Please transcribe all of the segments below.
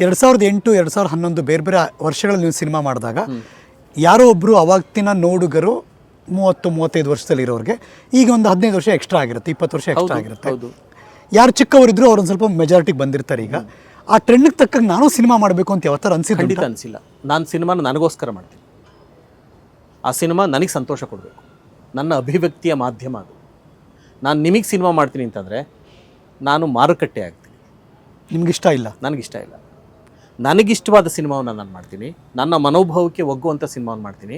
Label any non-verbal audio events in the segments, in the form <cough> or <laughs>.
ಎರಡು ಸಾವಿರದ ಎಂಟು ಎರಡು ಸಾವಿರದ ಹನ್ನೊಂದು ಬೇರೆ ಬೇರೆ ವರ್ಷಗಳಲ್ಲಿ ನೀವು ಸಿನಿಮಾ ಮಾಡಿದಾಗ ಯಾರೋ ಒಬ್ಬರು ಅವಾಗ್ತಿನ ನೋಡುಗರು ಮೂವತ್ತು ಮೂವತ್ತೈದು ವರ್ಷದಲ್ಲಿ ಇರೋರಿಗೆ ಈಗ ಒಂದು ಹದಿನೈದು ವರ್ಷ ಎಕ್ಸ್ಟ್ರಾ ಆಗಿರುತ್ತೆ ಇಪ್ಪತ್ತು ವರ್ಷ ಎಕ್ಸ್ಟ್ರಾ ಆಗಿರುತ್ತೆ. ಹೌದು. ಯಾರು ಚಿಕ್ಕವರಿದ್ರು ಅವ್ರೊಂದು ಸ್ವಲ್ಪ ಮೆಜಾರಿಟಿಗೆ ಬಂದಿರ್ತಾರೆ ಈಗ. ಆ ಟ್ರೆಂಡ್ಗೆ ತಕ್ಕಂಗೆ ನಾನು ಸಿನಿಮಾ ಮಾಡಬೇಕು ಅಂತ ಯಾವತ್ತಾರು ಅನ್ಸಿದ್ದು ಖಂಡಿತ ಅನಿಸಿಲ್ಲ. ನಾನು ಸಿನಿಮಾನ ನನಗೋಸ್ಕರ ಮಾಡ್ತೀನಿ. ಆ ಸಿನಿಮಾ ನನಗೆ ಸಂತೋಷ ಕೊಡಬೇಕು. ನನ್ನ ಅಭಿವ್ಯಕ್ತಿಯ ಮಾಧ್ಯಮ ಅದು. ನಾನು ನಿಮಗೆ ಸಿನಿಮಾ ಮಾಡ್ತೀನಿ ಅಂತಂದರೆ ನಾನು ಮಾರುಕಟ್ಟೆ ಆಗ್ತೀನಿ. ನಿಮ್ಗೆ ಇಷ್ಟ ಇಲ್ಲ? ನನಗಿಷ್ಟ ಇಲ್ಲ. ನನಗಿಷ್ಟವಾದ ಸಿನಿಮಾವನ್ನು ನಾನು ಮಾಡ್ತೀನಿ. ನನ್ನ ಮನೋಭಾವಕ್ಕೆ ಒಗ್ಗುವಂಥ ಸಿನಿಮಾವನ್ನು ಮಾಡ್ತೀನಿ.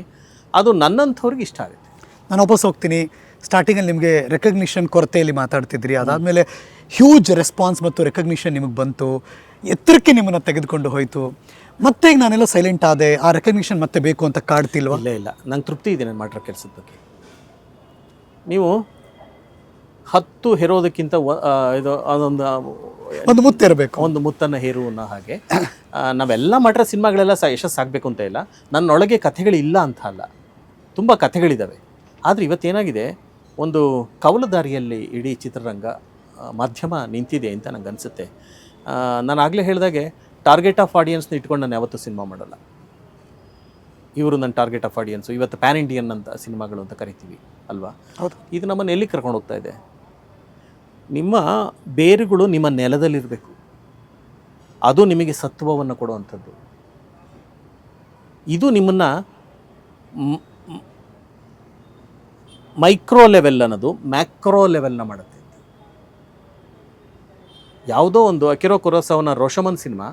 ಅದು ನನ್ನಂಥವ್ರಿಗೆ ಇಷ್ಟ ಆಗುತ್ತೆ. ನಾನು ವಾಪಸ್ ಹೋಗ್ತೀನಿ. ಸ್ಟಾರ್ಟಿಂಗಲ್ಲಿ ನಿಮಗೆ ರೆಕಗ್ನಿಷನ್ ಕೊರತೆಯಲ್ಲಿ ಮಾತಾಡ್ತಿದ್ರಿ. ಅದಾದಮೇಲೆ ಹ್ಯೂಜ್ ರೆಸ್ಪಾನ್ಸ್ ಮತ್ತು ರೆಕಗ್ನಿಷನ್ ನಿಮಗೆ ಬಂತು. ಎತ್ತರಕ್ಕೆ ನಿಮ್ಮನ್ನು ತೆಗೆದುಕೊಂಡು ಹೋಯಿತು. ಮತ್ತೆ ಈಗ ನಾನೆಲ್ಲ ಸೈಲೆಂಟ್ ಆದೆ. ಆ ರೆಕಗ್ನಿಷನ್ ಮತ್ತೆ ಬೇಕು ಅಂತ ಕಾಡ್ತಿಲ್ವಾ? ಇಲ್ಲ ಇಲ್ಲ. ನಂಗೆ ತೃಪ್ತಿ ಇದೆ ನಾನು ಮಾಡಿರೋ ಕೆಲಸದ ಬಗ್ಗೆ. ನೀವು ಹತ್ತು ಹೇರೋದಕ್ಕಿಂತ ಇದು ಅದೊಂದು ಒಂದು ಮುತ್ತಿರಬೇಕು. ಒಂದು ಮುತ್ತನ್ನು ಹೇರು ಅನ್ನೋ ಹಾಗೆ ನಾವೆಲ್ಲ ಮಾಡಿರೋ ಸಿನಿಮಾಗಳೆಲ್ಲ ಸಹ ಯಶಸ್ಸಾಗಬೇಕು ಅಂತ ಇಲ್ಲ. ನನ್ನೊಳಗೆ ಕಥೆಗಳಿಲ್ಲ ಅಂತ ಅಲ್ಲ. ತುಂಬ ಕಥೆಗಳಿದ್ದಾವೆ ಆದರೆ ಇವತ್ತೇನಾಗಿದೆ? ಒಂದು ಕೌಲದಾರಿಯಲ್ಲಿ ಇಡೀ ಚಿತ್ರರಂಗ ಮಾಧ್ಯಮ ನಿಂತಿದೆ ಅಂತ ನನಗೆ ಅನಿಸುತ್ತೆ ನಾನು ಆಗಲೇ ಹೇಳಿದಾಗೆ ಟಾರ್ಗೆಟ್ ಆಫ್ ಆಡಿಯನ್ಸ್ನ ಇಟ್ಕೊಂಡು ನಾನು ಯಾವತ್ತೂ ಸಿನಿಮಾ ಮಾಡಲ್ಲ. ಇವರು ನನ್ನ ಟಾರ್ಗೆಟ್ ಆಫ್ ಆಡಿಯನ್ಸು ಇವತ್ತು ಪ್ಯಾನ್ ಇಂಡಿಯನ್ ಅಂತ ಸಿನಿಮಾಗಳು ಅಂತ ಕರಿತೀವಿ ಅಲ್ವಾ? ಹೌದು. ಇದು ನಮ್ಮನ್ನು ಎಲ್ಲಿ ಕರ್ಕೊಂಡು ಹೋಗ್ತಾ ಇದೆ? ನಿಮ್ಮ ಬೇರುಗಳು ನಿಮ್ಮ ನೆಲದಲ್ಲಿರಬೇಕು. ಅದು ನಿಮಗೆ ಸತ್ವವನ್ನು ಕೊಡುವಂಥದ್ದು. ಇದು ನಿಮ್ಮನ್ನು ಮೈಕ್ರೋ ಲೆವೆಲ್ ಅನ್ನೋದು ಮ್ಯಾಕ್ರೋ ಲೆವೆಲ್ನ ಮಾಡುತ್ತೆ. ಯಾವುದೋ ಒಂದು ಅಕಿರೋ ಕುರೋಸವನ ರೋಷಮನ್ ಸಿನಿಮಾ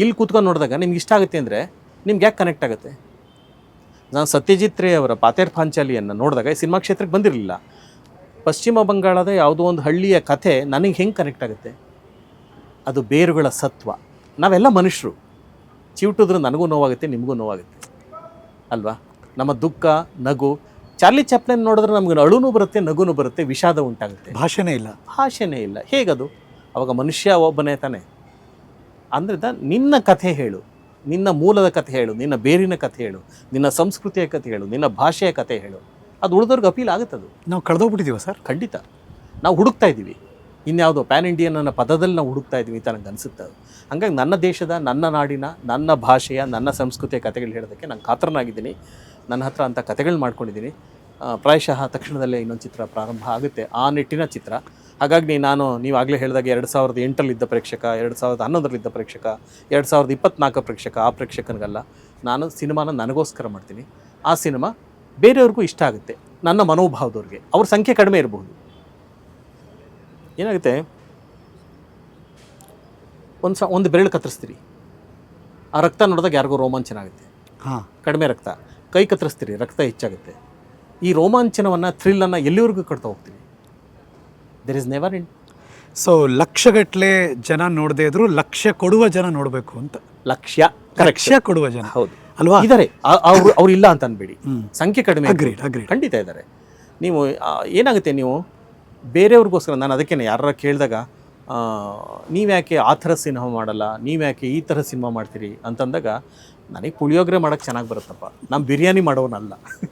ಇಲ್ಲಿ ಕೂತ್ಕೊಂಡು ನೋಡಿದಾಗ ನಿಮ್ಗೆ ಇಷ್ಟ ಆಗುತ್ತೆ ಅಂದರೆ ನಿಮ್ಗೆ ಯಾಕೆ ಕನೆಕ್ಟ್ ಆಗುತ್ತೆ? ನಾನು ಸತ್ಯಜಿತ್ ರೇ ಅವರ ಪಾತೇರ್ ಪಾಂಚಾಲಿಯನ್ನು ನೋಡಿದಾಗ ಈ ಸಿನಿಮಾ ಕ್ಷೇತ್ರಕ್ಕೆ ಬಂದಿರಲಿಲ್ಲ. ಪಶ್ಚಿಮ ಬಂಗಾಳದ ಯಾವುದೋ ಒಂದು ಹಳ್ಳಿಯ ಕಥೆ ನನಗೆ ಹೆಂಗೆ ಕನೆಕ್ಟ್ ಆಗುತ್ತೆ? ಅದು ಬೇರುಗಳ ಸತ್ವ. ನಾವೆಲ್ಲ ಮನುಷ್ಯರು. ಚಿವುಟಿದ್ರೆ ನನಗೂ ನೋವಾಗುತ್ತೆ ನಿಮಗೂ ನೋವಾಗುತ್ತೆ. ಅಲ್ವಾ? ನಮ್ಮ ದುಃಖ ನಗು ಚಾರ್ಲಿ ಚಾಪ್ಲಿನ್ ನೋಡಿದ್ರೆ ನಮ್ಗೆ ಅಳುನು ಬರುತ್ತೆ ನಗುನೂ ಬರುತ್ತೆ ವಿಷಾದ ಉಂಟಾಗುತ್ತೆ. ಭಾಷೆನೇ ಇಲ್ಲ. ಭಾಷೆನೇ ಇಲ್ಲ. ಹೇಗದು? ಅವಾಗ ಮನುಷ್ಯ ಒಬ್ಬನೇ ತಾನೆ. ಅಂದ್ರೆ ನಿನ್ನ ಕಥೆ ಹೇಳು. ನಿನ್ನ ಮೂಲದ ಕಥೆ ಹೇಳು. ನಿನ್ನ ಬೇರಿನ ಕಥೆ ಹೇಳು. ನಿನ್ನ ಸಂಸ್ಕೃತಿಯ ಕಥೆ ಹೇಳು. ನಿನ್ನ ಭಾಷೆಯ ಕಥೆ ಹೇಳು. ಅದು ಉಳಿದವ್ರಿಗೆ ಅಪೀಲ್ ಅದು ನಾವು ಕಳೆದೋಗ್ಬಿಟ್ಟಿದ್ದೀವ ಸರ್? ಖಂಡಿತ. ನಾವು ಹುಡುಕ್ತಾ ಇದ್ದೀವಿ. ಇನ್ಯಾವುದೋ ಪ್ಯಾನ್ ಇಂಡಿಯನ್ ಅನ್ನೋ ಪದದಲ್ಲಿ ನಾವು ಹುಡುಕ್ತಾ ಇದ್ದೀವಿ ಅಂತ ನನಗೆ ಅನಿಸುತ್ತೆ ಅದು. ಹಂಗಾಗಿ ನನ್ನ ದೇಶದ ನನ್ನ ನಾಡಿನ ನನ್ನ ಭಾಷೆಯ ನನ್ನ ಸಂಸ್ಕೃತಿಯ ಕಥೆಗಳು ಹೇಳೋದಕ್ಕೆ ನಾನು ಕಾತರನಾಗಿದ್ದೀನಿ. ನನ್ನ ಹತ್ರ ಅಂಥ ಕಥೆಗಳು ಮಾಡ್ಕೊಂಡಿದ್ದೀನಿ. ಪ್ರಾಯಶಃ ತಕ್ಷಣದಲ್ಲೇ ಇನ್ನೊಂದು ಚಿತ್ರ ಪ್ರಾರಂಭ ಆಗುತ್ತೆ. ಆ ನಿಟ್ಟಿನ ಚಿತ್ರ. ಹಾಗಾಗಿ ನಾನು ನೀವು ಆಗಲೇ ಹೇಳಿದಾಗ ಎರಡು ಸಾವಿರದ ಎಂಟರಲ್ಲಿದ್ದ ಪ್ರೇಕ್ಷಕ ಎರಡು ಸಾವಿರದ ಹನ್ನೊಂದರಲ್ಲಿದ್ದ ಪ್ರೇಕ್ಷಕ ಎರಡು ಸಾವಿರದ ಇಪ್ಪತ್ನಾಲ್ಕು ಪ್ರೇಕ್ಷಕ ಆ ಪ್ರೇಕ್ಷಕನಿಗಲ್ಲ. ನಾನು ಸಿನಿಮಾನ ನನಗೋಸ್ಕರ ಮಾಡ್ತೀನಿ. ಆ ಸಿನಿಮಾ ಬೇರೆಯವ್ರಿಗೂ ಇಷ್ಟ ಆಗುತ್ತೆ ನನ್ನ ಮನೋಭಾವದವ್ರಿಗೆ. ಅವ್ರ ಸಂಖ್ಯೆ ಕಡಿಮೆ ಇರಬಹುದು ಏನಾಗುತ್ತೆ? ಒಂದು ಸ ಒಂದು ಬೆರಳು ಕತ್ತರಿಸ್ತೀರಿ. ಆ ರಕ್ತ ನೋಡಿದಾಗ ಯಾರಿಗೂ ರೋಮಾಂಚನ ಆಗುತ್ತೆ. ಹಾಂ. ಕಡಿಮೆ ರಕ್ತ. ಕೈ ಕತ್ತರಿಸ್ತೀರಿ ರಕ್ತ ಹೆಚ್ಚಾಗುತ್ತೆ. ಈ ರೋಮಾಂಚನವನ್ನು ಥ್ರಿಲ್ಲನ್ನು ಎಲ್ಲಿವರೆಗೂ ಕಟ್ತಾ ಹೋಗ್ತೀವಿ there is never in so ಲಕ್ಷಗಟ್ಟಲೆ ಜನ ನೋಡದೇ ಇದ್ರು ಲಕ್ಷ ಕೊಡುವ ಜನ ನೋಡಬೇಕು ಅಂತ. ಲಕ್ಷ್ಯ ಲಕ್ಷ ಕೊಡುವ ಜನ. ಹೌದು. ಅಲ್ವಾ? ಇದ್ದಾರೆ ಅವ್ರು ಅವ್ರು ಇಲ್ಲ ಅಂತ ಅನ್ಬೇಡಿ. ಸಂಖ್ಯೆ ಕಡಿಮೆ. ಖಂಡಿತ ಇದ್ದಾರೆ ನೀವು ಏನಾಗುತ್ತೆ ನೀವು? ಬೇರೆಯವ್ರಿಗೋಸ್ಕರ ನಾನು ಅದಕ್ಕೆ ಯಾರ ಕೇಳಿದಾಗ ನೀವ್ಯಾಕೆ ಆ ಥರ ಸಿನಿಮಾ ಮಾಡಲ್ಲ ನೀವ್ಯಾಕೆ ಈ ಥರ ಸಿನಿಮಾ ಮಾಡ್ತೀರಿ ಅಂತಂದಾಗ ನನಗೆ ಪುಳಿಯೋಗರೆ ಮಾಡೋಕ್ಕೆ ಚೆನ್ನಾಗಿ ಬರುತ್ತಪ್ಪ. ನಾನು ಬಿರಿಯಾನಿ ಮಾಡೋನಲ್ಲ. <laughs>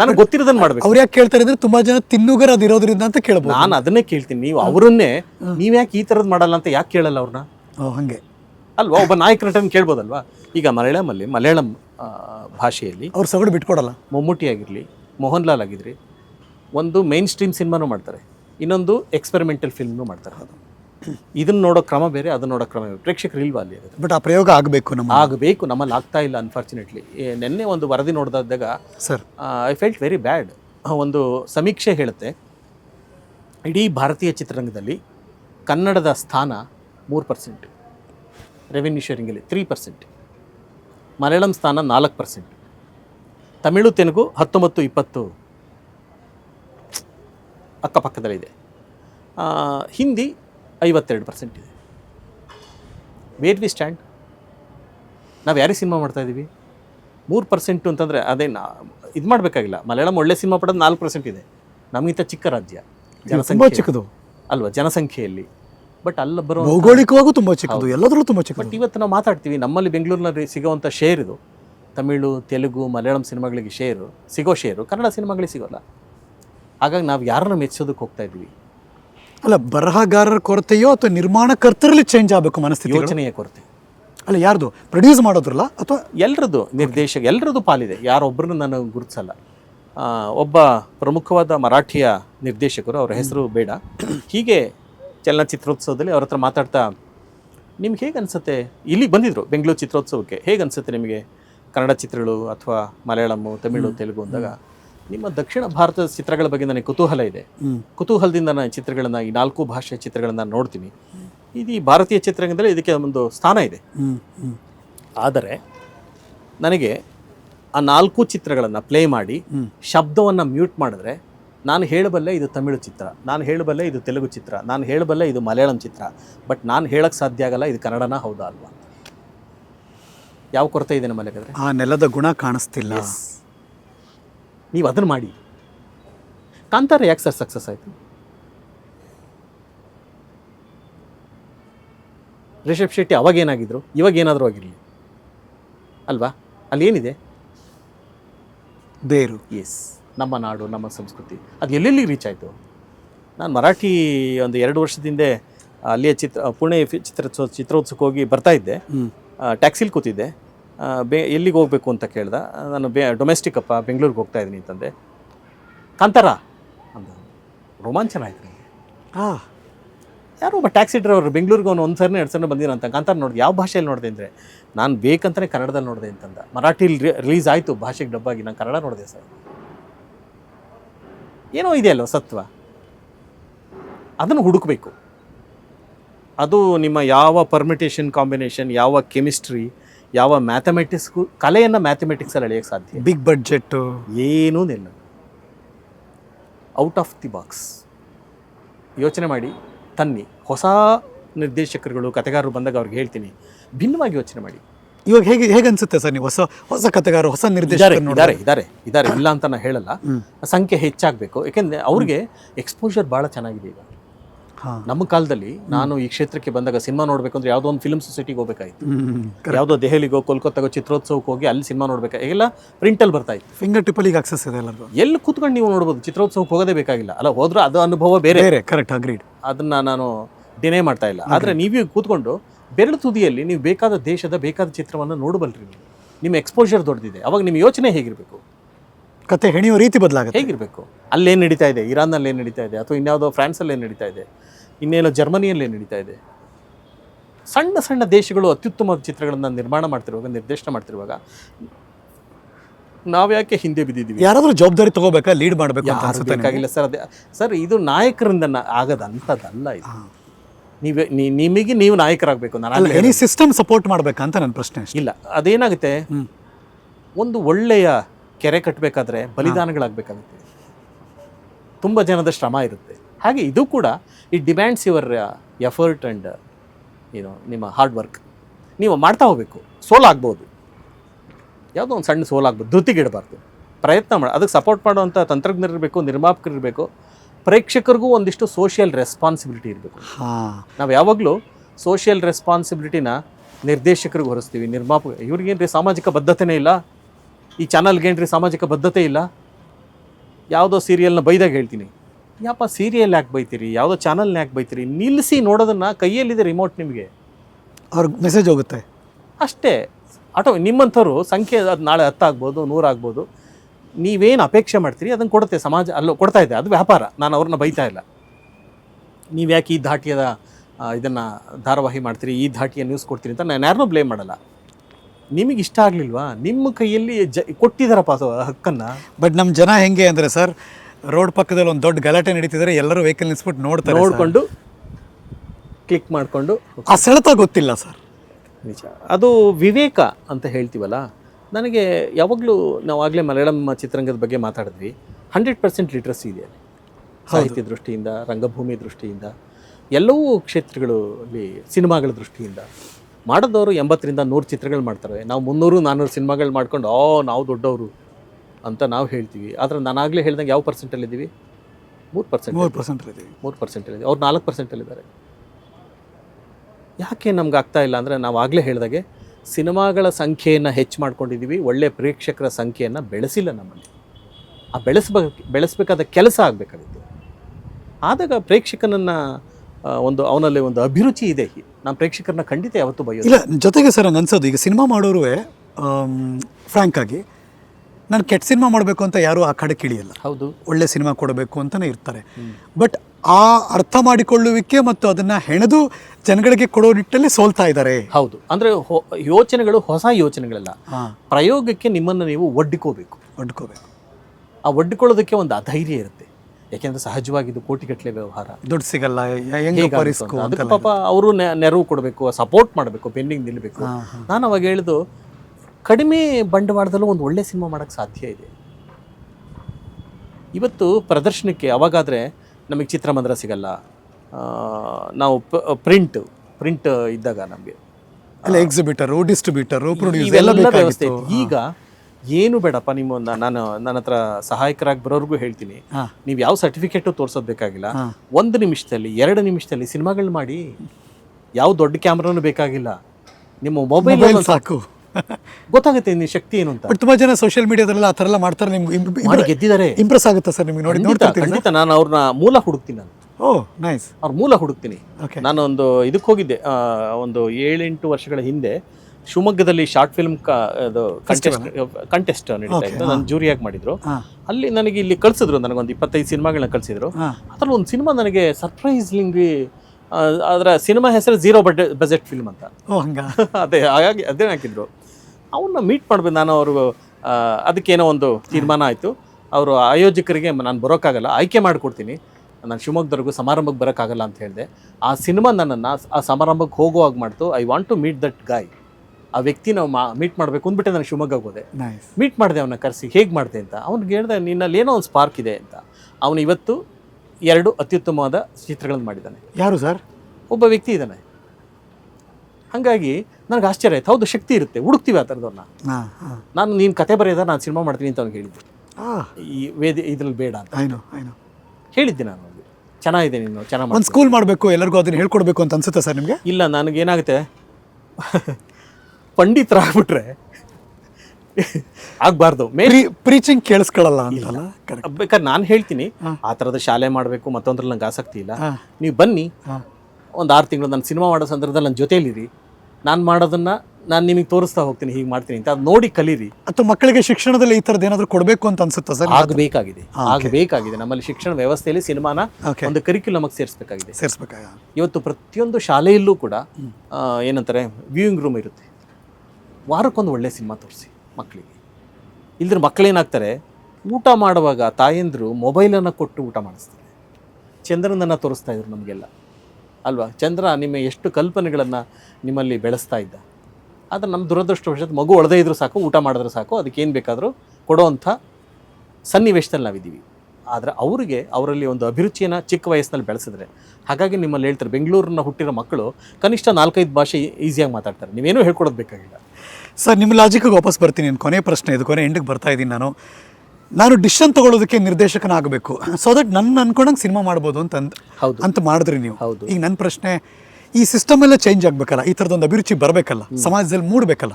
ನನಗೆ ಗೊತ್ತಿರೋದನ್ನ ಮಾಡಬೇಕು. ಅವ್ರು ಯಾಕೆ ಕೇಳ್ತಾರೆ ಅಂದ್ರೆ ತುಂಬಾ ಜನ ತಿನ್ನುಗರ ಅದಿರೋದ್ರಿಂದ ಅಂತ ಕೇಳ್ಬೋದು. ನಾನು ಅದನ್ನೇ ಕೇಳ್ತೀನಿ. ನೀವು ಅವರನ್ನೇ ನೀವ್ಯಾಕೆ ಈ ಥರದ್ದು ಮಾಡಲ್ಲ ಅಂತ ಯಾಕೆ ಕೇಳಲ್ಲ ಅವ್ರನ್ನ ಹಂಗೆ. ಅಲ್ವಾ? ಒಬ್ಬ ನಾಯಕ ನಟನ ಕೇಳ್ಬೋದಲ್ವಾ? ಈಗ ಮಲಯಾಳಮಲ್ಲಿ ಮಲಯಾಳಂ ಭಾಷೆಯಲ್ಲಿ ಅವ್ರು ಸಗಡು ಬಿಟ್ಕೊಡಲ್ಲ. ಮಮ್ಮೂಟಿ ಆಗಿರಲಿ ಮೋಹನ್ ಲಾಲ್ ಆಗಿದ್ರಿ ಒಂದು ಮೈನ್ ಸ್ಟ್ರೀಮ್ ಸಿನಿಮಾನೂ ಮಾಡ್ತಾರೆ. ಇನ್ನೊಂದು ಎಕ್ಸ್ಪೆರಿಮೆಂಟಲ್ ಫಿಲ್ಮ್ನು ಮಾಡ್ತಾರೆ. ಅದು ಇದನ್ನ ನೋಡೋ ಕ್ರಮ ಬೇರೆ ಅದನ್ನ ನೋಡೋ ಕ್ರಮ ಬೇರೆ. ಪ್ರೇಕ್ಷಕರು ಇಲ್ವಾ ಅಲ್ಲಿ ಬಟ್ ಆ ಪ್ರಯೋಗ ಆಗಬೇಕು ನಮ್ಮ ಆಗಬೇಕು ನಮ್ಮಲ್ಲಿ ಆಗ್ತಾ ಇಲ್ಲ ಅನ್ಫಾರ್ಚುನೇಟ್ಲಿ ನಿನ್ನೆ ಒಂದು ವರದಿ ನೋಡಿದಾಗ sir. I felt very bad ಒಂದು ಸಮೀಕ್ಷೆ ಹೇಳುತ್ತೆ. ಇಡೀ ಭಾರತೀಯ ಚಿತ್ರರಂಗದಲ್ಲಿ ಕನ್ನಡದ ಸ್ಥಾನ ಮೂರು ಪರ್ಸೆಂಟ್ ರೆವೆನ್ಯೂ ಶೇರಿಂಗಲ್ಲಿ ತ್ರೀ ಪರ್ಸೆಂಟ್ ಮಲಯಾಳಂ ಸ್ಥಾನ ನಾಲ್ಕು ಪರ್ಸೆಂಟ್ ತಮಿಳು ತೆಲುಗು ಹತ್ತೊಂಬತ್ತು ಇಪ್ಪತ್ತು ಅಕ್ಕಪಕ್ಕದಲ್ಲಿದೆ ಹಿಂದಿ ಐವತ್ತೆರಡು ಪರ್ಸೆಂಟ್ ಇದೆ. ವೇರ್ ವಿ ಸ್ಟ್ಯಾಂಡ್ ನಾವು ಯಾರಿಗೆ ಸಿನಿಮಾ ಮಾಡ್ತಾ ಇದ್ದೀವಿ ಮೂರು ಪರ್ಸೆಂಟು ಅಂತಂದರೆ ಅದೇ ನಾ ಇದು ಮಾಡಬೇಕಾಗಿಲ್ಲ. ಮಲಯಾಳಂ ಒಳ್ಳೆ ಸಿನಿಮಾ ಪಡೋದು ನಾಲ್ಕು ಪರ್ಸೆಂಟ್ ಇದೆ. ನಮಗಿಂತ ಚಿಕ್ಕ ರಾಜ್ಯ. ಜನಸಂಖ್ಯೆ. ಚಿಕ್ಕದು. ಅಲ್ವಾ ಜನಸಂಖ್ಯೆಯಲ್ಲಿ. ಬಟ್ ಅಲ್ಲ ಬರೋ ಭೌಗೋಳಿಕವಾಗೂ ತುಂಬಾ ಚಿಕ್ಕದು ಎಲ್ಲದರಲ್ಲೂ ತುಂಬಾ ಚಿಕ್ಕ ಬಟ್ ಇವತ್ತು ನಾವು ಮಾತಾಡ್ತೀವಿ ನಮ್ಮಲ್ಲಿ ಬೆಂಗಳೂರಿನಲ್ಲಿ ಸಿಗೋವಂಥ ಶೇರ್ ಇದು. ತಮಿಳು ತೆಲುಗು ಮಲಯಾಳಂ ಸಿನಿಮಾಗಳಿಗೆ ಶೇರು ಸಿಗೋ ಶೇರು ಕನ್ನಡ ಸಿನಿಮಾಗಳಿಗೆ ಸಿಗೋಲ್ಲ. ಹಾಗಾಗಿ ನಾವು ಯಾರನ್ನ ಮೆಚ್ಚೋದಕ್ಕೆ ಹೋಗ್ತಾ ಇದ್ವಿ. ಅಲ್ಲ ಬರಹಗಾರರ ಕೊರತೆಯೋ ಅಥವಾ ನಿರ್ಮಾಣಕರ್ತರಲ್ಲಿ ಚೇಂಜ್ ಆಗಬೇಕು ಮನಸ್ಥಿತಿ ಯೋಚನೆಯ ಕೊರತೆ. ಅಲ್ಲ ಯಾರ್ದು? ಪ್ರೊಡ್ಯೂಸ್ ಮಾಡೋದ್ರಲ್ಲ ಅಥವಾ ಎಲ್ರದ್ದು ನಿರ್ದೇಶಕ ಎಲ್ರದ್ದು ಪಾಲಿದೆ. ಯಾರೊಬ್ಬರನ್ನು ನಾನು ಗುರುತಿಸಲ್ಲ. ಒಬ್ಬ ಪ್ರಮುಖವಾದ ಮರಾಠಿಯ ನಿರ್ದೇಶಕರು ಅವರ ಹೆಸರು ಬೇಡ. ಹೀಗೆ ಚಲನಚಿತ್ರೋತ್ಸವದಲ್ಲಿ ಅವ್ರ ಹತ್ರ ಮಾತಾಡ್ತಾ ನಿಮ್ಗೆ ಹೇಗೆ ಅನಿಸುತ್ತೆ? ಇಲ್ಲಿಗೆ ಬಂದಿದ್ರು ಬೆಂಗಳೂರು ಚಿತ್ರೋತ್ಸವಕ್ಕೆ. ಹೇಗೆ ಅನಿಸುತ್ತೆ ನಿಮಗೆ? ಕನ್ನಡ ಚಿತ್ರಗಳು ಅಥವಾ ಮಲಯಾಳಮ್ಮು ತಮಿಳು ತೆಲುಗು ಅಂದಾಗ ನಿಮ್ಮ ದಕ್ಷಿಣ ಭಾರತದ ಚಿತ್ರಗಳ ಬಗ್ಗೆ ನನಗೆ ಕುತೂಹಲ ಇದೆ. ಕುತೂಹಲದಿಂದ ನಾನು ಚಿತ್ರಗಳನ್ನು ಈ ನಾಲ್ಕು ಭಾಷೆಯ ಚಿತ್ರಗಳನ್ನು ನೋಡ್ತೀನಿ. ಇದು ಈ ಭಾರತೀಯ ಚಿತ್ರರಂಗದಲ್ಲಿ ಇದಕ್ಕೆ ಒಂದು ಸ್ಥಾನ ಇದೆ. ಆದರೆ ನನಗೆ ಆ ನಾಲ್ಕು ಚಿತ್ರಗಳನ್ನು ಪ್ಲೇ ಮಾಡಿ ಶಬ್ದವನ್ನು ಮ್ಯೂಟ್ ಮಾಡಿದ್ರೆ ನಾನು ಹೇಳಬಲ್ಲೆ ಇದು ತಮಿಳು ಚಿತ್ರ ನಾನು ಹೇಳಬಲ್ಲೆ ಇದು ತೆಲುಗು ಚಿತ್ರ ನಾನು ಹೇಳಬಲ್ಲೆ ಇದು ಮಲಯಾಳಂ ಚಿತ್ರ ಬಟ್ ನಾನು ಹೇಳಕ್ಕೆ ಸಾಧ್ಯ ಆಗಲ್ಲ ಇದು ಕನ್ನಡನ ಹೌದಾ ಅಲ್ವಾ? ಯಾವ ಕೊರತೆ ಇದೆ ನಮ್ಮ ಲೆಕ್ಕದ್ರೆ? ಆ ನೆಲದ ಗುಣ ಕಾಣಿಸ್ತಿಲ್ಲ. ನೀವು ಅದನ್ನು ಮಾಡಿ. ಕಾಂತಾರ ಯಾಕೆ ಸರ್ ಸಕ್ಸಸ್ ಆಯಿತು? ರಿಷಬ್ ಶೆಟ್ಟಿ ಅವಾಗ ಏನಾಗಿದ್ರು? ಇವಾಗ ಏನಾದರೂ ಆಗಿರಲಿ. ಅಲ್ವಾ? ಅಲ್ಲಿ ಏನಿದೆ? ಬೇರು. ಎಸ್ ನಮ್ಮ ನಾಡು ನಮ್ಮ ಸಂಸ್ಕೃತಿ. ಅದು ಎಲ್ಲೆಲ್ಲಿ ರೀಚ್ ಆಯಿತು? ನಾನು ಮರಾಠಿ ಒಂದು ಎರಡು ವರ್ಷದಿಂದ ಅಲ್ಲಿಯ ಚಿತ್ರ ಪುಣೆ ಚಿತ್ರ ಚಿತ್ರೋತ್ಸವ ಚಿತ್ರೋತ್ಸವಕ್ಕೆ ಹೋಗಿ ಬರ್ತಾ ಇದ್ದೆ. ಟ್ಯಾಕ್ಸಿಲಿ ಕೂತಿದ್ದೆ. ಬೆ ಎಲ್ಲಿಗೆ ಹೋಗಬೇಕು ಅಂತ ಕೇಳ್ದ. ನಾನು ಬೆ ಡೊಮೆಸ್ಟಿಕ್ ಅಪ್ಪ ಬೆಂಗಳೂರಿಗೆ ಹೋಗ್ತಾ ಇದ್ದೀನಿ ಅಂತಂದೆ. ಕಾಂತಾರ ಅಂದ. ರೋಮಾಂಚನ ಆಯ್ತು ನನಗೆ ಹಾಂ. ಯಾರೋ ಒಬ್ಬ ಟ್ಯಾಕ್ಸಿ ಡ್ರೈವರ್ ಬೆಂಗಳೂರಿಗೆ ಅವನು ಒಂದು ಸರ್ನೇ ಎರಡು ಸರ್ನೇ ಬಂದಿರೋ ಅಂತ ಕಾಂತಾರ ನೋಡಿದೆ. ಯಾವ ಭಾಷೆಯಲ್ಲಿ ನೋಡಿದೆ ಅಂದರೆ ನಾನು ಬೇಕಂತಲೇ ಕನ್ನಡದಲ್ಲಿ ನೋಡಿದೆ ಅಂತಂದ. ಮರಾಠಿಲಿ ರಿಲೀಸ್ ಆಯಿತು ಭಾಷೆಗೆ ಡಬ್ಬಾಗಿ. ನಾನು ಕನ್ನಡ ನೋಡಿದೆ ಸರ್. ಏನೋ ಇದೆಯಲ್ಲೋ ಸತ್ವ? ಅದನ್ನು ಹುಡುಕಬೇಕು. ಅದು ನಿಮ್ಮ ಯಾವ ಪರ್ಮಿಟೇಷನ್ ಕಾಂಬಿನೇಷನ್ ಯಾವ ಕೆಮಿಸ್ಟ್ರಿ ಯಾವ ಮ್ಯಾಥಮೆಟಿಕ್ಸ್ಗೂ ಕಲೆಯನ್ನು ಮ್ಯಾಥಮೆಟಿಕ್ಸಲ್ಲಿ ಅಳೆಯೋಕೆ ಸಾಧ್ಯ ಬಿಗ್ ಬಡ್ಜೆಟ್ಟು ಏನೂ ಇಲ್ಲ. ಔಟ್ ಆಫ್ ದಿ ಬಾಕ್ಸ್ ಯೋಚನೆ ಮಾಡಿ ತನ್ನಿ. ಹೊಸ ನಿರ್ದೇಶಕರುಗಳು ಕತೆಗಾರರು ಬಂದಾಗ ಅವ್ರಿಗೆ ಹೇಳ್ತೀನಿ. ಭಿನ್ನವಾಗಿ ಯೋಚನೆ ಮಾಡಿ. ಇವಾಗ ಹೇಗೆ ಹೇಗೆ ಅನ್ಸುತ್ತೆ ಸರ್ ನೀವು ಹೊಸ ಹೊಸ ಕಥೆಗಾರ ಹೊಸ ನಿರ್ದೇಶಕರು ಇದ್ದಾರೆ ಇದ್ದಾರೆ ಇದ್ದಾರೆ ಇಲ್ಲ ಅಂತ ನಾನು ಹೇಳಲ್ಲ. ಸಂಖ್ಯೆ ಹೆಚ್ಚಾಗಬೇಕು. ಯಾಕೆಂದರೆ ಅವ್ರಿಗೆ ಎಕ್ಸ್ಪೋಜರ್ ಭಾಳ ಚೆನ್ನಾಗಿದೆ ಈಗ. ನಮ್ಮ ಕಾಲದಲ್ಲಿ ನಾನು ಈ ಕ್ಷೇತ್ರಕ್ಕೆ ಬಂದಾಗ ಸಿನಿಮಾ ನೋಡಬೇಕು ಅಂದ್ರೆ ಯಾವುದೋ ಒಂದು ಫಿಲ್ಮ್ ಸೊಸೈಟಿಗೆ ಹೋಗಬೇಕಾಯ್ತು. ಯಾವುದೋ ದೆಹಲಿಗೋ ಕೋಲ್ಕತ್ತಾಗೋ ಚಿತ್ರೋತ್ಸವಕ್ಕೆ ಹೋಗಿ ಅಲ್ಲಿ ಸಿನಿಮಾ ನೋಡ್ಬೇಕು? ಎಲ್ಲ ಪ್ರಿಂಟಲ್ಲಿ ಬರ್ತಾ ಇತ್ತು. ಫಿಂಗರ್ ಟಿಪ್ಪಲ್ಲಿ ಆಕ್ಸೆಸ್ ಇದೆ ಎಲ್ಲರಿಗೂ. ಎಲ್ಲಿ ಕೂತ್ಕೊಂಡು ನೀವು ನೋಡ್ಬೋದು? ಚಿತ್ರೋತ್ಸವಕ್ಕೆ ಹೋಗೋದೇ ಬೇಕಾಗಿಲ್ಲ. ಅಲ್ಲ ಹೋದ್ರೆ ಅದು ಅನುಭವ ಬೇರೆ. ಬೇರೆ ಕರೆಕ್ಟ್ ಅಗ್ರೀಡ್ ಅದನ್ನ ನಾನು ಡಿನೇ ಮಾಡ್ತಾ ಇಲ್ಲ. ಆದರೆ ನೀವು ಕೂತ್ಕೊಂಡು ಬೆರಳು ತುದಿಯಲ್ಲಿ ನೀವು ಬೇಕಾದ ದೇಶದ ಬೇಕಾದ ಚಿತ್ರವನ್ನು ನೋಡಬಲ್ರಿ ನೀವು. ನಿಮ್ಮ ಎಕ್ಸ್ಪೋಜರ್ ದೊಡ್ಡದಿದೆ. ಅವಾಗ ನಿಮ್ಮ ಯೋಚನೆ ಹೇಗಿರಬೇಕು? ಕತೆ ಹೆಣಿಯೋ ರೀತಿ ಬದಲಾಗುತ್ತೆ. ಹೇಗಿರಬೇಕು? ಅಲ್ಲೇನು ನಡೀತಾ ಇದೆ? ಇರಾನ್ನಲ್ಲಿ ಏನು ನಡೀತಾ ಇದೆ? ಅಥವಾ ಇನ್ಯಾವುದೋ ಫ್ರಾನ್ಸಲ್ಲಿ ಏನು ನಡೀತಾ ಇದೆ? ಇನ್ನೇನೋ ಜರ್ಮನಿಯಲ್ಲಿ ಏನು ನಡೀತಾ ಇದೆ? ಸಣ್ಣ ಸಣ್ಣ ದೇಶಗಳು ಅತ್ಯುತ್ತಮ ಚಿತ್ರಗಳನ್ನು ನಿರ್ಮಾಣ ಮಾಡ್ತಿರುವಾಗ ನಿರ್ದೇಶನ ಮಾಡ್ತಿರುವಾಗ ನಾವ್ಯಾಕೆ ಹಿಂದೆ ಬಿದ್ದಿದ್ದೀವಿ? ಯಾರಾದರೂ ಜವಾಬ್ದಾರಿ ತಗೋಬೇಕಾ? ಲೀಡ್ ಮಾಡಬೇಕು ಬೇಕಾಗಿಲ್ಲ ಸರ್. ಅದೇ ಸರ್ ಇದು ನಾಯಕರಿಂದ ಆಗದಂಥದ್ದಲ್ಲ ಇದು. ನೀವೇ ನಿಮಗೆ ನೀವು ನಾಯಕರಾಗಬೇಕು. ನಾನು ಎನಿ ಸಿಸ್ಟಮ್ ಸಪೋರ್ಟ್ ಮಾಡಬೇಕಂತ ನನ್ನ ಪ್ರಶ್ನೆ ಇಲ್ಲ ಅದೇನಾಗುತ್ತೆ? ಒಂದು ಒಳ್ಳೆಯ ಕೆರೆ ಕಟ್ಟಬೇಕಾದ್ರೆ ಬಲಿದಾನಗಳಾಗಬೇಕಾಗುತ್ತೆ. ತುಂಬ ಜನದ ಶ್ರಮ ಇರುತ್ತೆ. ಹಾಗೆ ಇದು ಕೂಡ it demands your effort and ಏನು ನಿಮ್ಮ ಹಾರ್ಡ್ ವರ್ಕ್ ನೀವು ಮಾಡ್ತಾ ಹೋಗಬೇಕು. ಸೋಲಾಗ್ಬೋದು ಯಾವುದೋ ಒಂದು ಸಣ್ಣ ಸೋಲಾಗ್ಬೋದು ಧೃತಿಗಿಡಬಾರ್ದು. ಪ್ರಯತ್ನ ಮಾಡಿ. ಅದಕ್ಕೆ ಸಪೋರ್ಟ್ ಮಾಡುವಂಥ ತಂತ್ರಜ್ಞರಿರಬೇಕು ನಿರ್ಮಾಪಕರಿರಬೇಕು. ಪ್ರೇಕ್ಷಕರಿಗೂ ಒಂದಿಷ್ಟು ಸೋಷಿಯಲ್ ರೆಸ್ಪಾನ್ಸಿಬಿಲಿಟಿ ಇರಬೇಕು. ಹಾ. ನಾವು ಯಾವಾಗಲೂ ಸೋಷಿಯಲ್ ರೆಸ್ಪಾನ್ಸಿಬಿಲಿಟಿನ ನಿರ್ದೇಶಕರಿಗೆ ಹೊರಿಸ್ತೀವಿ. ನಿರ್ಮಾಪಕ ಇವ್ರಿಗೇನ್ರಿ ಸಾಮಾಜಿಕ ಬದ್ಧತೆನೇ ಇಲ್ಲ? ಈ ಚಾನಲ್ಗೇನ್ರಿ ಸಾಮಾಜಿಕ ಬದ್ಧತೆ ಇಲ್ಲ? ಯಾವುದೋ ಸೀರಿಯಲ್ನ ಬೈದಾಗ ಹೇಳ್ತೀನಿ. ಯಾಪಾ ಸೀರಿಯಲ್ ಯಾಕೆ ಬೈತೀರಿ? ಯಾವುದೋ ಚಾನಲ್ನ ಯಾಕೆ ಬೈತೀರಿ? ನಿಲ್ಲಿಸಿ ನೋಡೋದನ್ನು ಕೈಯಲ್ಲಿದೆ ರಿಮೋಟ್ ನಿಮಗೆ. ಅವ್ರಿಗೆ ಮೆಸೇಜ್ ಹೋಗುತ್ತೆ. ಅಷ್ಟೇ. ಆಟೋ ನಿಮ್ಮಂಥವ್ರು ಸಂಖ್ಯೆ ಅದು ನಾಳೆ ಹತ್ತಾಗ್ಬೋದು ನೂರಾಗ್ಬೋದು. ನೀವೇನು ಅಪೇಕ್ಷೆ ಮಾಡ್ತೀರಿ? ಅದನ್ನು ಕೊಡುತ್ತೆ ಸಮಾಜ ಅಲ್ಲೋ ಕೊಡ್ತಾ ಇದೆ. ಅದು ವ್ಯಾಪಾರ. ನಾನು ಅವ್ರನ್ನ ಬೈತಾ ಇಲ್ಲ. ನೀವು ಯಾಕೆ ಈ ಧಾಟಿಯದ ಇದನ್ನು ಧಾರಾವಾಹಿ ಮಾಡ್ತೀರಿ? ಈ ಧಾಟಿಯ ನ್ಯೂಸ್ ಕೊಡ್ತೀರಿ ಅಂತ ನಾನು ಯಾರನ್ನೂ ಬ್ಲೇಮ್ ಮಾಡಲ್ಲ. ನಿಮಗೆ ಇಷ್ಟ ಆಗಲಿಲ್ವಾ? ನಿಮ್ಮ ಕೈಯಲ್ಲಿ ಜ ಕೊಟ್ಟಿದ್ದಾರಪ್ಪ ಅದು ಹಕ್ಕನ್ನು? ಬಟ್ ನಮ್ಮ ಜನ ಹೆಂಗೆ ಅಂದರೆ ಸರ್ ರೋಡ್ ಪಕ್ಕದಲ್ಲಿ ಒಂದು ದೊಡ್ಡ ಗಲಾಟೆ ನಡೀತಿದ್ರೆ ಎಲ್ಲರೂ ವೆಹಿಕಲ್ ನಿಲ್ಸ್ಬಿಟ್ಟು ನೋಡ್ತಾರೆ. ನೋಡಿಕೊಂಡು ಕ್ಲಿಕ್ ಮಾಡಿಕೊಂಡು ಆ ಸೆಳೆತ ಗೊತ್ತಿಲ್ಲ ಸರ್. ನಿಜ. ಅದು ವಿವೇಕ ಅಂತ ಹೇಳ್ತೀವಲ್ಲ? ನನಗೆ ಯಾವಾಗಲೂ ನಾವು ಆಗಲೇ ಮಲಯಾಳಂ ಚಿತ್ರರಂಗದ ಬಗ್ಗೆ ಮಾತಾಡಿದ್ವಿ. ಹಂಡ್ರೆಡ್ ಪರ್ಸೆಂಟ್ ಲಿಟ್ರಸಿ ಇದೆ ಅಲ್ಲಿ. ಸಾಹಿತ್ಯ ದೃಷ್ಟಿಯಿಂದ ರಂಗಭೂಮಿ ದೃಷ್ಟಿಯಿಂದ ಎಲ್ಲವೂ ಕ್ಷೇತ್ರಗಳು ಅಲ್ಲಿ ಸಿನಿಮಾಗಳ ದೃಷ್ಟಿಯಿಂದ. ಮಾಡೋದವರು ಎಂಬತ್ತರಿಂದ ನೂರು ಚಿತ್ರಗಳು ಮಾಡ್ತಾರೆ. ನಾವು ಮುನ್ನೂರು ನಾನ್ನೂರು ಸಿನಿಮಾಗಳು ಮಾಡ್ಕೊಂಡು ಓ ನಾವು ದೊಡ್ಡವರು ಅಂತ ನಾವು ಹೇಳ್ತೀವಿ. ಆದರೆ ನಾನಾಗಲೇ ಹೇಳ್ದಂಗೆ ಯಾವ ಪರ್ಸೆಂಟಲ್ಲಿದ್ದೀವಿ ಮೂರು ಪರ್ಸೆಂಟ್ ಮೂರು ಪರ್ಸೆಂಟಲ್ಲಿದ್ದೀವಿ ಮೂರು ಪರ್ಸೆಂಟಲ್ಲಿದೆ ಅವ್ರು ನಾಲ್ಕು ಪರ್ಸೆಂಟಲ್ಲಿದ್ದಾರೆ ಯಾಕೆ ನಮ್ಗೆ ಆಗ್ತಾ ಇಲ್ಲ ಅಂದರೆ ನಾವು ಆಗಲೇ ಹೇಳಿದಾಗೆ ಸಿನಿಮಾಗಳ ಸಂಖ್ಯೆಯನ್ನು ಹೆಚ್ಚು ಮಾಡ್ಕೊಂಡಿದ್ದೀವಿ ಒಳ್ಳೆ ಪ್ರೇಕ್ಷಕರ ಸಂಖ್ಯೆಯನ್ನು ಬೆಳೆಸಿಲ್ಲ ನಮ್ಮಲ್ಲಿ. ಆ ಬೆಳೆಸ್ಬೇಕು ಬೆಳೆಸಬೇಕಾದ ಕೆಲಸ ಆಗಬೇಕಾಗಿತ್ತು. ಆದಾಗ ಪ್ರೇಕ್ಷಕನನ್ನು ಒಂದು ಅವನಲ್ಲಿ ಒಂದು ಅಭಿರುಚಿ ಇದೆ ನಾನು ಪ್ರೇಕ್ಷಕರನ್ನ ಖಂಡಿತ ಯಾವತ್ತೂ ಭಯ ಇಲ್ಲ ಜೊತೆಗೆ ಸರ್ ನಂಗೆ ಅನ್ಸೋದು ಈಗ ಸಿನಿಮಾ ಮಾಡೋರು ಫ್ರ್ಯಾಂಕ್ ಆಗಿ ನಾನು ಕೆಟ್ಟ ಸಿನಿಮಾ ಮಾಡಬೇಕು ಅಂತ ಯಾರೂ ಆ ಕಡೆ ಕಿಳಿಯಲ್ಲ. ಹೌದು. ಒಳ್ಳೆ ಸಿನಿಮಾ ಕೊಡಬೇಕು ಅಂತಲೇ ಇರ್ತಾರೆ. ಬಟ್ ಆ ಅರ್ಥ ಮಾಡಿಕೊಳ್ಳುವಿಕೆ ಮತ್ತು ಅದನ್ನು ಹೆಣೆದು ಜನಗಳಿಗೆ ಕೊಡೋ ನಿಟ್ಟಲ್ಲಿ ಸೋಲ್ತಾ ಇದ್ದಾರೆ. ಹೌದು. ಅಂದ್ರೆ ಯೋಚನೆಗಳು ಹೊಸ ಯೋಚನೆಗಳಲ್ಲ. ಪ್ರಯೋಗಕ್ಕೆ ನಿಮ್ಮನ್ನು ನೀವು ಒಡ್ಡಿಕೋಬೇಕು. ಒಡ್ಕೋಬೇಕು. ಆ ಒಡ್ಡಿಕೊಳ್ಳೋದಕ್ಕೆ ಒಂದು ಅಧೈರ್ಯ ಇರುತ್ತೆ. ಯಾಕೆಂದ್ರೆ ಸಹಜವಾಗಿ ಇದು ಕೋಟಿಗಟ್ಟಲೆ ವ್ಯವಹಾರ. ದುಡ್ಡು ಸಿಗಲ್ಲ ಅದಕ್ಕೆ ಪಾಪ ಅವರು ನೆರವು ಕೊಡಬೇಕು ಸಪೋರ್ಟ್ ಮಾಡಬೇಕು ಪೆಂಡಿಂಗ್ ನಿಲ್ಲಬೇಕು ನಾನು ಅವಾಗ ಹೇಳಿದು ಕಡಿಮೆ ಬಂಡವಾಳದಲ್ಲೂ ಒಂದು ಒಳ್ಳೆ ಸಿನಿಮಾ ಮಾಡೋಕ್ಕೆ ಸಾಧ್ಯ ಇದೆ. ಇವತ್ತು ಪ್ರದರ್ಶನಕ್ಕೆ ಅವಾಗಾದರೆ ನಮಗೆ ಚಿತ್ರಮಂದಿರ ಸಿಗಲ್ಲ. ಆ, ನಾವು ಪ್ರಿಂಟ್ ಪ್ರಿಂಟ್ ಇದ್ದಾಗ ನಮಗೆ. ಅಲ್ಲ ಎಕ್ಸಿಬಿಟರು ಡಿಸ್ಟ್ರಿಬ್ಯೂಟರು ಪ್ರೊಡ್ಯೂಸರ್ ಎಲ್ಲ ವ್ಯವಸ್ಥೆ ಇತ್ತು. ಈಗ ಏನು ಬೇಡಪ್ಪ ನಿಮ್ಮ ಒಂದು ನಾನು ನನ್ನ ಹತ್ರ ಸಹಾಯಕರಾಗಿ ಬರೋರ್ಗೂ ಹೇಳ್ತೀನಿ. ಹಾಂ. ನೀವು ಯಾವ ಸರ್ಟಿಫಿಕೇಟು ತೋರ್ಸೋದು ಬೇಕಾಗಿಲ್ಲ. ಹಾಂ. ಒಂದು ನಿಮಿಷದಲ್ಲಿ ಎರಡು ನಿಮಿಷದಲ್ಲಿ ಸಿನಿಮಾಗಳು ಮಾಡಿ. ಯಾವ ದೊಡ್ಡ ಕ್ಯಾಮ್ರಾನು ಬೇಕಾಗಿಲ್ಲ. ನಿಮ್ಮ ಮೊಬೈಲ್ ಮೊಬೈಲ್ ಸಾಕು. <laughs> ಗೊತ್ತಾಗುತ್ತೆ ನಿನ್ನ ಶಕ್ತಿ ಏನು ಅಂತ. ಬಟ್ ತುಂಬಾ ಜನ ಸೋಷಿಯಲ್ ಮೀಡಿಯಾದಲ್ಲ ಆ ಥರ ಎಲ್ಲ ಮಾಡ್ತಾರೆ. ನಿಮ್ಗೆ ಮಾಡಿ ಗೆದ್ದಿದ್ದಾರೆ. ಇಂಪ್ರೆಸ್ ಆಗುತ್ತೆ ಸರ್ ನಿಮಗೆ ನೋಡಿ ಖಂಡಿತ ಖಂಡಿತ ನಾನು? ಅವ್ರನ್ನ ಮೂಲ ಹುಡುಕ್ತೀನಿ ನಾನು. ಓ ನೈಸ್ ಅವ್ರ ಮೂಲ ಹುಡುಕ್ತೀನಿ. ಓಕೆ ನಾನು ಒಂದು ಇದಕ್ಕೆ ಹೋಗಿದ್ದೆ ಆ, ಒಂದು ಏಳೆಂಟು ವರ್ಷಗಳ ಹಿಂದೆ ಶಿವಮೊಗ್ಗದಲ್ಲಿ ಶಾರ್ಟ್ ಫಿಲ್ಮ್ ಕಂಟೆಸ್ಟ್ ಕಂಟೆಸ್ಟ್ ನಡೀತಾ Okay, ಇತ್ತು. ನಾನು ಜೂರಿಯಾಗಿ ಮಾಡಿದ್ರು. ಹಾಂ. ಅಲ್ಲಿ ನನಗೆ ಇಲ್ಲಿ ಕಳ್ಸಿದ್ರು ನನಗೊಂದು ಇಪ್ಪತ್ತೈದು ಸಿನಿಮಾಗಳನ್ನ ಕಳ್ಸಿದ್ರು. ಹಾಂ. ಅದ್ರಲ್ಲಿ ಒಂದು ಸಿನಿಮಾ ನನಗೆ ಸರ್ಪ್ರೈಸ್ ಸರ್ಪ್ರೈಸ್ಲಿಂಗ್ಲಿ ಅದರ ಸಿನಿಮಾ ಹೆಸರು ಜೀರೋ ಬಜೆಟ್ ಬಜೆಟ್ ಫಿಲ್ಮ್ ಅಂತ. ಓ ಹಂಗ? <laughs> ಅದೇ ಹಾಗಾಗಿ ಅದೇ ಹಾಕಿದ್ರು. ಅವನ್ನ ಮೀಟ್ ಮಾಡಬೇಕು. ನಾನು ಅವರು ಅದಕ್ಕೇನೋ ಒಂದು ತೀರ್ಮಾನ ಆಯಿತು. ಅವರು ಆಯೋಜಕರಿಗೆ ನಾನು ಬರೋಕ್ಕಾಗಲ್ಲ. ಆಯ್ಕೆ ಮಾಡಿಕೊಡ್ತೀನಿ. ನಾನು ಶಿವಮೊಗ್ಗದವರೆಗೂ ಸಮಾರಂಭಕ್ಕೆ ಬರೋಕ್ಕಾಗಲ್ಲ ಅಂತ ಹೇಳಿದೆ. ಆ ಸಿನಿಮಾ ನನ್ನನ್ನು ಆ ಸಮಾರಂಭಕ್ಕೆ ಹೋಗುವಾಗ ಮಾಡ್ತು. I want to meet that guy ಆ ವ್ಯಕ್ತಿ ನಾವು ಮಾ ಮೀಟ್ ಮಾಡಬೇಕು ಅಂದ್ಬಿಟ್ಟೆ ನಾನು ಶಿವಮೊಗ್ಗಕ್ಕೆ ಹೋದೆ. ಮೀಟ್ ಮಾಡಿದೆ ಅವನ್ನ ಕರೆಸಿ. ಹೇಗೆ ಮಾಡಿದೆ ಅಂತ. ಅವ್ನಿಗೆ ಹೇಳಿದೆ ನಿನ್ನಲ್ಲಿ ಏನೋ ಒಂದು ಸ್ಪಾರ್ಕ್ ಇದೆ ಅಂತ. ಅವನು ಇವತ್ತು ಎರಡು ಅತ್ಯುತ್ತಮವಾದ ಚಿತ್ರಗಳನ್ನು ಮಾಡಿದ್ದಾನೆ. ಯಾರು ಸರ್? ಒಬ್ಬ ವ್ಯಕ್ತಿ ಇದ್ದಾನೆ. ಹಾಗಾಗಿ ನನಗೆ ಆಶ್ಚರ್ಯ ಆಯ್ತು. ಹೌದು ಶಕ್ತಿ ಇರುತ್ತೆ. ಹುಡುಕ್ತೀವಿ ಆ ಥರದವ್ರನ್ನ. ನಾನು ನೀನು ಕತೆ ಬರೆಯೋದ ನಾನು ಸಿನಿಮಾ ಮಾಡ್ತೀನಿ ಅಂತ ಅವ್ನಿಗೆ ಹೇಳಿದ್ದೆ. ಆ. ಈ ವೇದಿ ಇದ್ರಲ್ಲಿ ಬೇಡ ಅಂತ. ಹೇಳಿದ್ದೆ ನಾನು ಚೆನ್ನಾಗಿದೆ ನೀನು ಚೆನ್ನಾಗಿ ಒಂದು ಸ್ಕೂಲ್ ಮಾಡಬೇಕು ಎಲ್ಲರಿಗೂ ಅದನ್ನ ಹೇಳ್ಕೊಡ್ಬೇಕು ಅಂತ ಅನ್ಸುತ್ತಾ ಸರ್ ನಿಮಗೆ? ಇಲ್ಲ ನನಗೇನಾಗುತ್ತೆ? ಪಂಡಿತರಾಗ್ಬಿಟ್ರೆ ಆಗಬಾರ್ದು. ಪ್ರೀಚಿಂಗ್ ಕೇಳಿಸ್ಕೊಳ್ಳಲ್ಲ ಅಂತಲ್ಲ ಬೇಕಾದ್ರೆ ನಾನು ಹೇಳ್ತೀನಿ. ಆ ಥರದ ಶಾಲೆ ಮಾಡಬೇಕು ಮತ್ತೊಂದ್ರಲ್ಲಿ ನಂಗೆ ಆಸಕ್ತಿ ಇಲ್ಲ. ನೀವು ಬನ್ನಿ. ಒಂದು ಆರು ತಿಂಗಳು ನಾನು ಸಿನಿಮಾ ಮಾಡೋ ಸಂದರ್ಭದಲ್ಲಿ ನನ್ನ ಜೊತೆಯಲ್ಲಿರಿ. ನಾನು ಮಾಡೋದನ್ನು ನಾನು ನಿಮಗೆ ತೋರಿಸ್ತಾ ಹೋಗ್ತೀನಿ ಹೀಗೆ ಮಾಡ್ತೀನಿ ಅಂತ ಅದು ನೋಡಿ ಕಲೀರಿ. ಅಥವಾ ಮಕ್ಕಳಿಗೆ ಶಿಕ್ಷಣದಲ್ಲಿ ಈ ಥರದ್ದು ಏನಾದರೂ ಕೊಡಬೇಕು ಅಂತ ಅನ್ಸುತ್ತಾ ಸರ್? ಆಗಬೇಕಾಗಿದೆ. ಆಗಬೇಕಾಗಿದೆ ನಮ್ಮಲ್ಲಿ ಶಿಕ್ಷಣ ವ್ಯವಸ್ಥೆಯಲ್ಲಿ ಸಿನಿಮಾನ ಒಂದು ಆಗಿ ಸೇರಿಸಬೇಕಾಗಿದೆ. ಸೇರಿಸ್ಬೇಕಾಗ ಇವತ್ತು ಪ್ರತಿಯೊಂದು ಶಾಲೆಯಲ್ಲೂ ಕೂಡ ಏನಂತಾರೆ ವ್ಯೂಯಿಂಗ್ ರೂಮ್ ಇರುತ್ತೆ. ವಾರಕ್ಕೊಂದು ಒಳ್ಳೆಯ ಸಿನಿಮಾ ತೋರಿಸಿ ಮಕ್ಕಳಿಗೆ ಇಲ್ಲದ್ರ ಮಕ್ಕಳೇನಾಗ್ತಾರೆ ಊಟ ಮಾಡುವಾಗ ತಾಯಂದರು ಮೊಬೈಲನ್ನು ಕೊಟ್ಟು ಊಟ ಮಾಡಿಸ್ತಾರೆ. ಚಂದ್ರನನ್ನು ತೋರಿಸ್ತಾ ಇದ್ರು ನಮಗೆಲ್ಲ. ಅಲ್ವಾ? ಚಂದ್ರ ನಿಮ್ಮ ಎಷ್ಟು ಕಲ್ಪನೆಗಳನ್ನು ನಿಮ್ಮಲ್ಲಿ ಬೆಳೆಸ್ತಾ ಇದ್ದ? ಆದರೆ ನಮ್ಮ ದುರದೃಷ್ಟವಶಾತ್ ಮಗು ಒಳದೇ ಇದ್ರೂ ಸಾಕು, ಊಟ ಮಾಡಿದ್ರೆ ಸಾಕು, ಅದಕ್ಕೇನು ಬೇಕಾದರೂ ಕೊಡೋವಂಥ ಸನ್ನಿವೇಶದಲ್ಲಿ ನಾವಿದ್ದೀವಿ. ಆದರೆ ಅವರಿಗೆ ಅವರಲ್ಲಿ ಒಂದು ಅಭಿರುಚಿಯನ್ನು ಚಿಕ್ಕ ವಯಸ್ಸಿನಲ್ಲಿ ಬೆಳೆಸಿದ್ರೆ, ಹಾಗಾಗಿ ನಿಮ್ಮಲ್ಲಿ ಹೇಳ್ತಾರೆ ಬೆಂಗಳೂರಿನ ಹುಟ್ಟಿರೋ ಮಕ್ಕಳು ಕನಿಷ್ಠ ನಾಲ್ಕೈದು ಭಾಷೆ ಈಸಿಯಾಗಿ ಮಾತಾಡ್ತಾರೆ. ನೀವೇನೂ ಹೇಳ್ಕೊಡೋದು ಬೇಕಾಗಿಲ್ಲ. ಸರ್, ನಿಮ್ಮ ಲಾಜಿಕ್ಗೆ ವಾಪಸ್ ಬರ್ತೀನಿ. ನಾನು ಕೊನೆ ಪ್ರಶ್ನೆ, ಇದು ಕೊನೆ ಎಂಡಿಗೆ ಬರ್ತಾ ಇದ್ದೀನಿ ನಾನು. ನಾನು ಡಿಸಿಷನ್ ತಗೊಳ್ಳೋದಕ್ಕೆ ನಿರ್ದೇಶಕನಾಗಬೇಕು. ಸೊ ದಟ್ ನನ್ನ ಅನ್ಕೊಂಡಂಗೆ ಸಿನಿಮಾ ಮಾಡ್ಬೋದು ಅಂತ ಹೌದು. ಅಂತ ಮಾಡಿದ್ರಿ ನೀವು. ಹೌದು. ಈಗ ನನ್ನ ಪ್ರಶ್ನೆ ಈ ಸಿಸ್ಟಮ್ ಎಲ್ಲ ಚೇಂಜ್ ಆಗಬೇಕಲ್ಲ? ಈ ಥರದೊಂದು ಅಭಿರುಚಿ ಬರಬೇಕಲ್ಲ? ಸಮಾಜದಲ್ಲಿ ಮೂಡಬೇಕಲ್ಲ?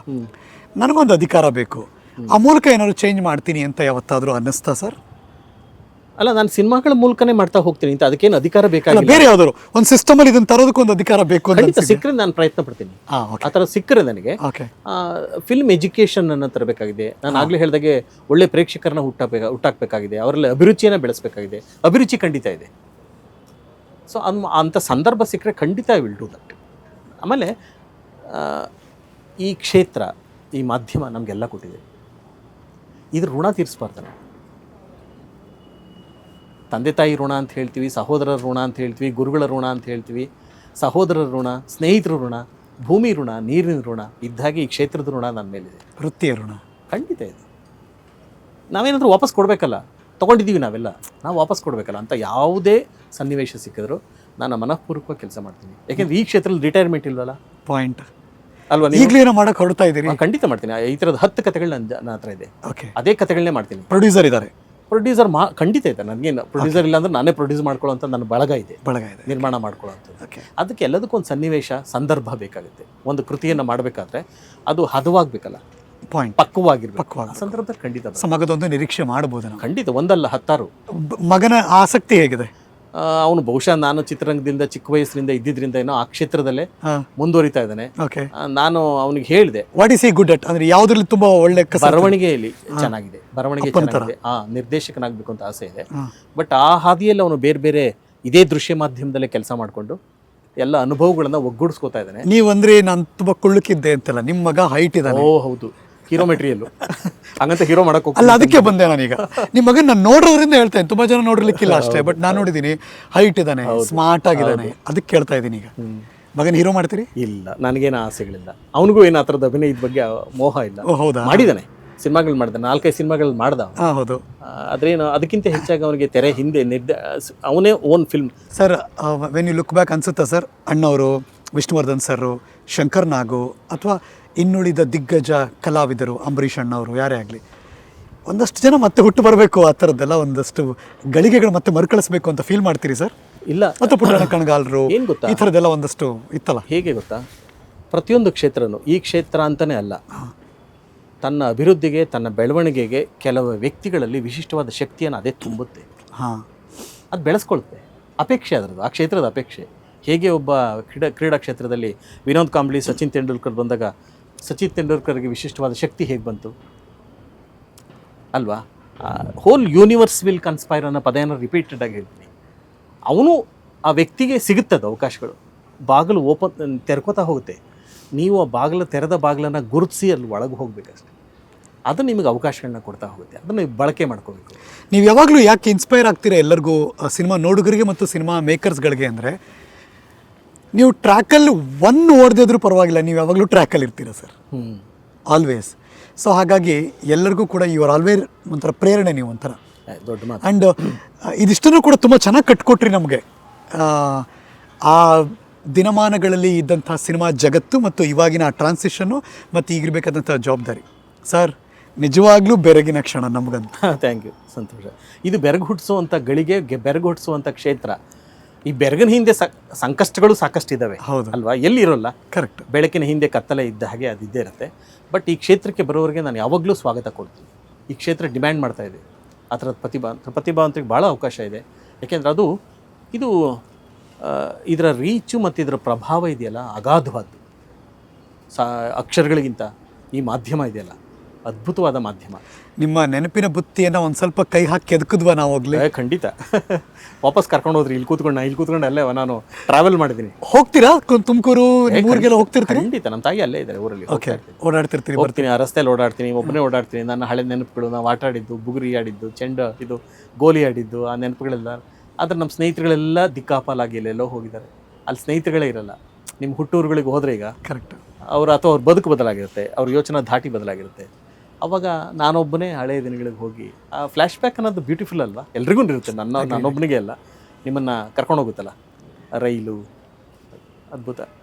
ನನಗೊಂದು ಅಧಿಕಾರ ಬೇಕು. ಆ ಮೂಲಕ ಏನಾದ್ರು ಚೇಂಜ್ ಮಾಡ್ತೀನಿ ಅಂತ ಯಾವತ್ತಾದರೂ ಅನ್ನಿಸ್ತಾ ಸರ್? ಅಲ್ಲ ನಾನು ಸಿನಿಮಾಗಳ ಮೂಲಕನೇ ಮಾಡ್ತಾ ಹೋಗ್ತೀನಿ ಅಂತ ಅದಕ್ಕೇನು ಅಧಿಕಾರ ಬೇಕಾಗಿಲ್ಲ. ಬೇರೆ ಯಾವ್ದಾದ್ರು? ಒಂದು ಸಿಸ್ಟಮ್ ಅಲ್ಲಿ ಇದನ್ನ ತರೋದಕ್ಕೆ ಒಂದು ಅಧಿಕಾರ ಬೇಕು ಅಂತ ಖಂಡಿತ ಸಿಕ್ಕರೆ ನಾನು ಪ್ರಯತ್ನ ಪಡ್ತೀನಿ. ಆ ಥರ ಸಿಕ್ಕರೆ ನನಗೆ. ಫಿಲ್ಮ್ ಎಜುಕೇಷನ್ ಅನ್ನ ತರಬೇಕಾಗಿದೆ. ನಾನು ಆಗಲೇ ಹೇಳಿದಾಗೆ ಒಳ್ಳೆ ಪ್ರೇಕ್ಷಕರನ್ನ ಹುಟ್ಟಾಕ ಹುಟ್ಟಾಕ್ಬೇಕಾಗಿದೆ. ಅವರಲ್ಲಿ ಅಭಿರುಚಿಯನ್ನು ಬೆಳೆಸಬೇಕಾಗಿದೆ. ಅಭಿರುಚಿ ಖಂಡಿತ ಇದೆ. ಸೊ ಅನ್ ಅಂಥ ಸಂದರ್ಭ ಸಿಕ್ಕರೆ ಖಂಡಿತ ಐ ವಿಲ್ ಡೂ ದಟ್ ಆಮೇಲೆ ಈ ಕ್ಷೇತ್ರ ಈ ಮಾಧ್ಯಮ ನಮಗೆಲ್ಲ ಕೊಟ್ಟಿದೆ. ಇದ್ರ ಋಣ ತೀರಿಸ್ಬಾರ್ದು ನಾವು. ತಂದೆ ತಾಯಿ ಋಣ ಅಂತ ಹೇಳ್ತೀವಿ ಸಹೋದರರ ಋಣ ಅಂತ ಹೇಳ್ತೀವಿ ಗುರುಗಳ ಋಣ ಅಂತ ಹೇಳ್ತೀವಿ ಸಹೋದರರ ಋಣ ಸ್ನೇಹಿತರ ಋಣ ಭೂಮಿ ಋಣ ನೀರಿನ ಋಣ ಇದ್ದಾಗಿ ಈ ಕ್ಷೇತ್ರದ ಋಣ ನನ್ನ ಮೇಲಿದೆ ವೃತ್ತಿಯ ಋಣ. ಖಂಡಿತ ಇದೆ. ನಾವೇನಾದರೂ ವಾಪಸ್ ಕೊಡಬೇಕಲ್ಲ? ತೊಗೊಂಡಿದ್ದೀವಿ ನಾವೆಲ್ಲ. ನಾವು ವಾಪಸ್ ಕೊಡಬೇಕಲ್ಲ? ಅಂತ ಯಾವುದೇ ಸನ್ನಿವೇಶ ಸಿಕ್ಕಿದ್ರು ನಾನು ಮನಃಪೂರ್ವಕ ಕೆಲಸ ಮಾಡ್ತೀನಿ. ಯಾಕೆಂದ್ರೆ ಈ ಕ್ಷೇತ್ರದಲ್ಲಿ ರಿಟೈರ್ಮೆಂಟ್ ಇಲ್ವಲ್ಲ? ಪಾಯಿಂಟ್ ಅಲ್ವಾ ಈಗಲೂ ಏನೋ ಮಾಡಕ್ಕೆ ಹೊರಡ್ತಾ ಇದ್ದೀರಿ? ಖಂಡಿತ ಮಾಡ್ತೀನಿ. ಈ ಥರದ ಹತ್ತು ಕಥೆಗಳು ನನ್ನ ಹತ್ರ ಇದೆ. ಓಕೆ ಅದೇ ಕಥೆಗಳನ್ನೇ ಮಾಡ್ತೀನಿ. ಪ್ರೊಡ್ಯೂಸರ್ ಇದ್ದಾರೆ. ಪ್ರೊಡ್ಯೂಸರ್ ಮಾ ಖಂಡಿತ ಇದೆ. ನನಗೇನು ಪ್ರೊಡ್ಯೂಸರ್ ಇಲ್ಲ ಅಂದ್ರೆ ನಾನೇ ಪ್ರೊಡ್ಯೂಸ್ ಮಾಡ್ಕೊಳ್ಳೋ ಅಂತ ನನ್ನ ಬಳಗ ಇದೆ. ಬಳಗ ಇದೆ. ನಿರ್ಮಾಣ ಮಾಡ್ಕೊಳ್ಳೋಂಥದ್ದು ಅದಕ್ಕೆ ಎಲ್ಲದಕ್ಕೂ ಒಂದು ಸನ್ನಿವೇಶ ಸಂದರ್ಭ ಬೇಕಾಗುತ್ತೆ. ಒಂದು ಕೃತಿಯನ್ನು ಮಾಡಬೇಕಾದ್ರೆ ಅದು ಹದವಾಗಬೇಕಲ್ಲ. ಪಾಯಿಂಟ್ ಪಕ್ವವಾಗಿರ್ಬೇಕು. ಪಕ್ವ ಸಂದರ್ಭದಲ್ಲಿ ಖಂಡಿತ. ಸಮಗದೊಂದು ನಿರೀಕ್ಷೆ ಮಾಡ್ಬೋದು ನಾವು. ಖಂಡಿತ ಒಂದಲ್ಲ ಹತ್ತಾರು. ಮಗನ ಆಸಕ್ತಿ ಹೇಗಿದೆ? ಅವನು ಬಹುಶಃ ನಾನು ಚಿತ್ರರಂಗದಿಂದ ಚಿಕ್ಕ ವಯಸ್ಸಿನಿಂದ ಇದ್ದಿದ್ರಿಂದ ಏನೋ ಆ ಕ್ಷೇತ್ರದಲ್ಲೇ ಮುಂದುವರಿತಾ ಇದ್ದಾನೆ. ಓಕೆ ನಾನು ಅವನಿಗೆ ಹೇಳಿದೆ. What is he good at ಅಂದ್ರೆ ಯಾವ್ದ್ರಲ್ಲಿ ತುಂಬಾ ಒಳ್ಳೆ ಬರವಣಿಗೆಯಲ್ಲಿ ಚೆನ್ನಾಗಿದೆ. ಬರವಣಿಗೆ ಚೆನ್ನಾಗಿದೆ. ಆ ನಿರ್ದೇಶಕನಾಗಬೇಕು ಅಂತ ಆಸೆ ಇದೆ. ಬಟ್ ಆ ಹಾದಿಯಲ್ಲಿ ಅವನು ಬೇರೆ ಬೇರೆ ಇದೇ ದೃಶ್ಯ ಮಾಧ್ಯಮದಲ್ಲೇ ಕೆಲಸ ಮಾಡಿಕೊಂಡು ಎಲ್ಲ ಅನುಭವಗಳನ್ನ ಒಗ್ಗೂಡಿಸ್ಕೋತಾ ಇದ್ದಾನೆ. ನೀವಂದ್ರೆ ನಾನು ತುಂಬಾ ಕುಳ್ಳುಕಿದ್ದೆ ಅಂತಲ್ಲ ನಿಮ್ಮ ಮಗ ಹೈಟ್ ಇದ್ದಾನೆ. ಓ ಹೌದು. ಹೀರೋಮೆಟ್ರಿಯಲ್ಲು. ಹಂಗಂತ ಹೀರೋ ಮಾಡಕ್ಕೆ ಅಲ್ಲ ಅದಕ್ಕೆ ಬಂದೆ ನಾನೀಗ. ನಿಮ್ಮ ಮಗನ ನಾನು ನೋಡೋದ್ರಿಂದ ಹೇಳ್ತೇನೆ. ತುಂಬಾ ಜನ ನೋಡ್ಲಿಕ್ಕಿಲ್ಲ ಅಷ್ಟೇ ಬಟ್ ನಾನು ನೋಡಿದ್ದೀನಿ ಹೈಟ್ ಇದ್ದಾನೆ ಸ್ಮಾರ್ಟ್ ಆಗಿದ್ದಾನೆ. ಅದಕ್ಕೆ ಕೇಳ್ತಾ ಇದ್ದೀನಿ ಈಗ. ಮಗನ್ ಹೀರೋ ಮಾಡ್ತೀರಿ? ಇಲ್ಲ ನನಗೇನು ಆಸೆಗಳಿಲ್ಲ. ಅವನಿಗೂ ಏನು ಆ ಥರದ ಅಭಿನಯದ ಬಗ್ಗೆ ಮೋಹ ಇಲ್ಲ. ಹೌದಾ? ಮಾಡಿದ್ದಾನೆ ಸಿನಿಮಾಗಳು ಮಾಡಿದ ನಾಲ್ಕೈದು ಸಿನಿಮಾಗಳು ಮಾಡ್ದ. ಹೌದು. ಆದ್ರೆ ಆದ್ರೇನು ಅದಕ್ಕಿಂತ ಹೆಚ್ಚಾಗಿ ಅವನಿಗೆ ತೆರೆ ಹಿಂದೆ ನಿರ್ದ ಅವನೇ own film sir when you look back ಅನ್ಸುತ್ತಾ ಸರ್ ಅಣ್ಣವರು ವಿಷ್ಣುವರ್ಧನ್ ಸರ್ ಶಂಕರ್ ನಾಗು ಅಥವಾ ಇನ್ನುಳಿದ ದಿಗ್ಗಜ ಕಲಾವಿದರು ಅಂಬರೀಷ್ ಅಣ್ಣವರು ಯಾರೇ ಆಗಲಿ. ಒಂದಷ್ಟು ಜನ ಮತ್ತೆ ಹುಟ್ಟು ಬರಬೇಕು ಆ ಥರದ್ದೆಲ್ಲ ಒಂದಷ್ಟು ಗಳಿಗೆಗಳು ಮತ್ತೆ ಮರುಕಳಿಸ್ಬೇಕು ಅಂತ ಫೀಲ್ ಮಾಡ್ತೀರಿ ಸರ್? ಇಲ್ಲ. ಮತ್ತು ಪುಟ್ಟಣ ಕಣಗಾಲರು ಏನು ಗೊತ್ತಾ? ಈ ಥರದ್ದೆಲ್ಲ ಒಂದಷ್ಟು ಇತ್ತಲ್ಲ? ಹೇಗೆ ಗೊತ್ತಾ? ಪ್ರತಿಯೊಂದು ಕ್ಷೇತ್ರನೂ ಈ ಕ್ಷೇತ್ರ ಅಂತಲೇ ಅಲ್ಲ. ತನ್ನ ಅಭಿವೃದ್ಧಿಗೆ ತನ್ನ ಬೆಳವಣಿಗೆಗೆ ಕೆಲವು ವ್ಯಕ್ತಿಗಳಲ್ಲಿ ವಿಶಿಷ್ಟವಾದ ಶಕ್ತಿಯನ್ನು ಅದೇ ತುಂಬುತ್ತೆ. ಹಾಂ. ಅದು ಬೆಳೆಸ್ಕೊಳುತ್ತೆ. ಅಪೇಕ್ಷೆ ಅದರದ್ದು ಆ ಕ್ಷೇತ್ರದ ಅಪೇಕ್ಷೆ. ಹೇಗೆ ಒಬ್ಬ ಕ್ರೀಡಾ ಕ್ರೀಡಾ ಕ್ಷೇತ್ರದಲ್ಲಿ ವಿನೋದ್ ಕಾಂಬ್ಳಿ ಸಚಿನ್ ತೆಂಡೂಲ್ಕರ್ ಬಂದಾಗ ಸಚಿನ್ ತೆಂಡೂಲ್ಕರ್ಗೆ ವಿಶಿಷ್ಟವಾದ ಶಕ್ತಿ ಹೇಗೆ ಬಂತು? ಅಲ್ವಾ? ಹೋಲ್ ಯೂನಿವರ್ಸ್ ವಿಲ್ ಕನ್ಸ್ಪೈರ್ ಅನ್ನೋ ಏನೋ ರಿಪೀಟೆಡ್ ಆಗಿ ಹೇಳ್ತೀನಿ. ಅವನು ಆ ವ್ಯಕ್ತಿಗೆ ಸಿಗುತ್ತದೆ ಅವಕಾಶಗಳು. ಬಾಗಿಲು ಓಪನ್ ತೆರ್ಕೋತಾ ಹೋಗುತ್ತೆ. ನೀವು ಆ ಬಾಗಿಲು ತೆರೆದ ಬಾಗಿಲನ್ನು ಗುರುತಿಸಿ ಅಲ್ಲಿ ಒಳಗೆ ಹೋಗಬೇಕಷ್ಟೆ. ಅದು ನಿಮಗೆ ಅವಕಾಶಗಳನ್ನ ಕೊಡ್ತಾ ಹೋಗುತ್ತೆ. ಅದನ್ನು ನೀವು ಬಳಕೆ ಮಾಡ್ಕೋಬೇಕು. ನೀವು ಯಾವಾಗಲೂ ಯಾಕೆ ಇನ್ಸ್ಪೈರ್ ಆಗ್ತೀರಾ ಎಲ್ಲರಿಗೂ ಸಿನಿಮಾ ನೋಡುಗರಿಗೆ ಮತ್ತು ಸಿನಿಮಾ ಮೇಕರ್ಸ್ಗಳಿಗೆ ಅಂದರೆ? ನೀವು ಟ್ರ್ಯಾಕಲ್ಲಿ ಒನ್ ಓಡದಿದ್ರೂ ಪರವಾಗಿಲ್ಲ ನೀವು ಯಾವಾಗಲೂ ಟ್ರ್ಯಾಕಲ್ಲಿ ಇರ್ತೀರಾ ಸರ್. ಹ್ಞೂ ಆಲ್ವೇಸ್ ಸೊ ಹಾಗಾಗಿ ಎಲ್ಲರಿಗೂ ಕೂಡ ಯು ಆರ್ ಆಲ್ವೇರ್ ಒಂಥರ ಪ್ರೇರಣೆ ನೀವು ಒಂಥರ. ದೊಡ್ಡ ಮಾತು. ಆ್ಯಂಡ್ ಇದಿಷ್ಟನ್ನು ಕೂಡ ತುಂಬ ಚೆನ್ನಾಗಿ ಕಟ್ಕೊಟ್ರಿ ನಮಗೆ. ಆ ದಿನಮಾನಗಳಲ್ಲಿ ಇದ್ದಂಥ ಸಿನಿಮಾ ಜಗತ್ತು ಮತ್ತು ಇವಾಗಿನ ಆ ಟ್ರಾನ್ಸಿಷನ್ನು ಮತ್ತು ಈಗಿರಬೇಕಾದಂಥ ಜವಾಬ್ದಾರಿ. ಸರ್ ನಿಜವಾಗ್ಲೂ ಬೆರಗಿನ ಕ್ಷಣ ನಮಗಂತ. ಥ್ಯಾಂಕ್ ಯು ಸಂತೋಷ. ಇದು ಬೆರಗು ಹುಟ್ಟಿಸುವಂಥ ಗಳಿಗೆ ಬೆರಗು ಹುಟ್ಟಿಸುವಂಥ ಕ್ಷೇತ್ರ. ಈ ಬೆರಗಿನ ಹಿಂದೆ ಸಂಕಷ್ಟಗಳು ಸಂಕಷ್ಟಗಳು ಸಾಕಷ್ಟಿದ್ದಾವೆ ಹೌದು. ಅಲ್ವಾ? ಎಲ್ಲಿರೋಲ್ಲ? ಕರೆಕ್ಟ್ ಬೆಳಕಿನ ಹಿಂದೆ ಕತ್ತಲೆ ಇದ್ದ ಹಾಗೆ ಅದು ಇದ್ದೇ ಇರುತ್ತೆ. ಬಟ್ ಈ ಕ್ಷೇತ್ರಕ್ಕೆ ಬರೋರಿಗೆ ನಾನು ಯಾವಾಗಲೂ ಸ್ವಾಗತ ಕೊಡ್ತೀನಿ. ಈ ಕ್ಷೇತ್ರ ಡಿಮ್ಯಾಂಡ್ ಮಾಡ್ತಾ ಇದೆ. ಆ ಥರದ ಪ್ರತಿಭಾ ಪ್ರತಿಭಾವಂತರಿಗೆ ಭಾಳ ಅವಕಾಶ ಇದೆ. ಯಾಕೆಂದರೆ ಅದು ಇದು ಇದರ ರೀಚು ಮತ್ತು ಇದರ ಪ್ರಭಾವ ಇದೆಯಲ್ಲ ಅಗಾಧವಾದ್ದು. ಸಾ ಅಕ್ಷರಗಳಿಗಿಂತ ಈ ಮಾಧ್ಯಮ ಇದೆಯಲ್ಲ ಅದ್ಭುತವಾದ ಮಾಧ್ಯಮ. ನಿಮ್ಮ ನೆನಪಿನ ಬುತ್ತಿಯನ್ನು ಒಂದು ಸ್ವಲ್ಪ ಕೈ ಹಾಕಿ ಎದಕದ್ವ ನಾವು ಹೋಗ್ಲಿ? ಏ, ಖಂಡಿತ. ವಾಪಸ್ ಕರ್ಕೊಂಡು ಹೋದ್ರಿ ಇಲ್ಲಿ ಕೂತ್ಕೊಂಡು ನಾ ಇಲ್ಲಿ ಕೂತ್ಕೊಂಡು ಅಲ್ಲೇ ನಾನು ಟ್ರಾವೆಲ್ ಮಾಡಿದ್ದೀನಿ ಹೋಗ್ತೀರಾ? ಕು- ತುಮಕೂರು ಊರಿಗೆಲ್ಲ ಹೋಗ್ತಿರ್ತೀರಿ? ಖಂಡಿತ ನಮ್ಮ ತಾಯಿ ಅಲ್ಲೇ ಇದ್ದಾರೆ ಊರಲ್ಲಿ ಓಕೆ ಓಡಾಡ್ತಿರ್ತೀರಿ ಬರ್ತೀನಿ ಆ ರಸ್ತೆಯಲ್ಲಿ ಓಡಾಡ್ತೀನಿ ಒಬ್ಬನೇ ಓಡಾಡ್ತೀನಿ ನನ್ನ ಹಳೆ ನೆನಪುಗಳು ನಾವು ಆಟ ಆಡಿದ್ದು ಬುಗುರಿ ಆಡಿದ್ದು ಚೆಂಡ ಇದು ಗೋಲಿ ಆಡಿದ್ದು ಆ ನೆನಪುಗಳೆಲ್ಲ. ಆದ್ರೆ ನಮ್ಮ ಸ್ನೇಹಿತರುಗಳೆಲ್ಲ ದಿಕ್ಕಾಪಾಲಾಗಿ ಎಲ್ಲೆಲ್ಲೋ ಹೋಗಿದ್ದಾರೆ. ಅಲ್ಲಿ ಸ್ನೇಹಿತರುಗಳೇ ಇರಲ್ಲ. ನಿಮ್ಮ ಹುಟ್ಟೂರುಗಳಿಗೆ ಹೋದ್ರೆ ಈಗ ಕರೆಕ್ಟ್ ಅವ್ರ ಅಥವಾ ಅವ್ರ ಬದುಕು ಬದಲಾಗಿರುತ್ತೆ ಅವ್ರ ಯೋಚನಾ ಧಾಟಿ ಬದಲಾಗಿರುತ್ತೆ. ಅವಾಗ ನಾನೊಬ್ಬನೇ ಹಳೆಯ ದಿನಗಳಿಗೆ ಹೋಗಿ ಆ ಫ್ಲ್ಯಾಶ್ ಬ್ಯಾಕ್ ಅನ್ನೋದು ಬ್ಯೂಟಿಫುಲ್ ಅಲ್ವಾ? ಎಲ್ರಿಗೂ ಇರುತ್ತೆ. ನನ್ನ ನಾನೊಬ್ಬನಿಗೆ ಅಲ್ಲ ನಿಮ್ಮನ್ನು ಕರ್ಕೊಂಡು ಹೋಗುತ್ತಲ್ಲ? ರೈಲು ಅದ್ಭುತ.